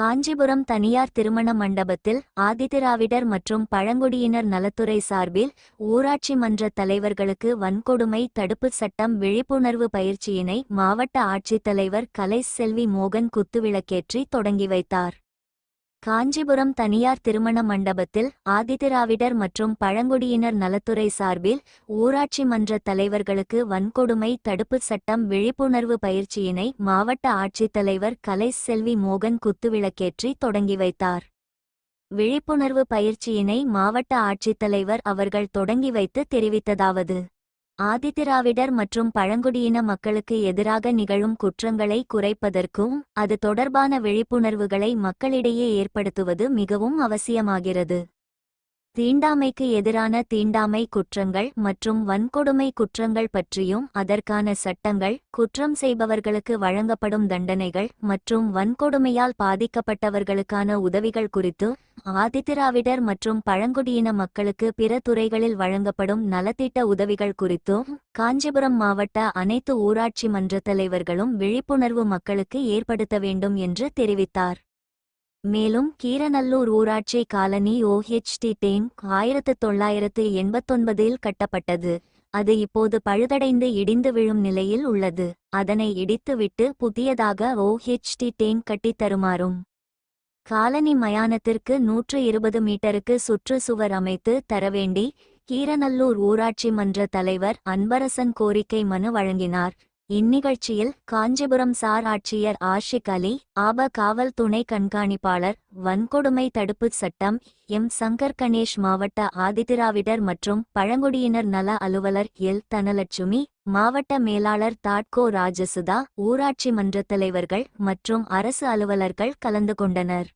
காஞ்சிபுரம் தனியார் திருமண மண்டபத்தில் ஆதிதிராவிடர் மற்றும் பழங்குடியினர் நலத்துறை சார்பில் ஊராட்சி மன்ற தலைவர்களுக்கு வன்கொடுமை தடுப்புச் சட்டம் விழிப்புணர்வு பயிற்சியினை மாவட்ட ஆட்சித்தலைவர் கலை செல்வி மோகன் குத்துவிளக்கேற்றி தொடங்கி வைத்தார். காஞ்சிபுரம் தனியார் திருமண மண்டபத்தில் ஆதிதிராவிடர் மற்றும் பழங்குடியினர் நலத்துறை சார்பில் ஊராட்சி மன்ற தலைவர்களுக்கு வன்கொடுமை தடுப்புச் சட்டம் விழிப்புணர்வு பயிற்சியினை மாவட்ட ஆட்சித்தலைவர் கலை செல்வி மோகன் குத்துவிளக்கேற்றி தொடங்கி வைத்தார். விழிப்புணர்வு பயிற்சியினை மாவட்ட ஆட்சித்தலைவர் அவர்கள் தொடங்கி வைத்து தெரிவித்ததாவது ஆதிதிராவிடர் மற்றும் பழங்குடியின மக்களுக்கு எதிராக நிகழும் குற்றங்களை குறைப்பதற்கும் அது தொடர்பான விழிப்புணர்வுகளை மக்களிடையே ஏற்படுத்துவது மிகவும் அவசியமாகிறது. தீண்டாமைக்கு எதிரான தீண்டாமை குற்றங்கள் மற்றும் வன்கொடுமை குற்றங்கள் பற்றியும் அதற்கான சட்டங்கள் குற்றம் செய்பவர்களுக்கு வழங்கப்படும் தண்டனைகள் மற்றும் வன்கொடுமையால் பாதிக்கப்பட்டவர்களுக்கான உதவிகள் குறித்து ஆதிதிராவிடர் மற்றும் பழங்குடியின மக்களுக்கு பிற துறைகளில் வழங்கப்படும் நலத்திட்ட உதவிகள் குறித்தும் காஞ்சிபுரம் மாவட்ட அனைத்து ஊராட்சி மன்ற தலைவர்களும் விழிப்புணர்வு மக்களுக்கு ஏற்படுத்த வேண்டும் என்று தெரிவித்தார். மேலும் கீரநல்லூர் ஊராட்சி காலனி ஓஹெச்டி டேங்க் ஆயிரத்து தொள்ளாயிரத்து எண்பத்தொன்பதில் கட்டப்பட்டது. அது இப்போது பழுதடைந்து இடிந்து விழும் நிலையில் உள்ளது. அதனை இடித்துவிட்டு புதியதாக ஓஹெச்டி டேங்க் கட்டித் தருமாறும் காலனி மயானத்திற்கு நூற்று இருபது மீட்டருக்கு சுற்றுச்சுவர் அமைத்து தரவேண்டி கீரநல்லூர் ஊராட்சி மன்ற தலைவர் அன்பரசன் கோரிக்கை மனு வழங்கினார். இந்நிகழ்ச்சியில் காஞ்சிபுரம் சார் ஆட்சியர் ஆஷிக் அலி ஆப காவல் துணை கண்காணிப்பாளர் வன்கொடுமை தடுப்புச் சட்டம் எம் சங்கர் கணேஷ் மாவட்ட ஆதிதிராவிடர் மற்றும் பழங்குடியினர் நல அலுவலர் எல் தனலட்சுமி மாவட்ட மேலாளர் தாட்கோ ராஜசுதா ஊராட்சி மன்ற தலைவர்கள் மற்றும் அரசு அலுவலர்கள் கலந்து கொண்டனர்.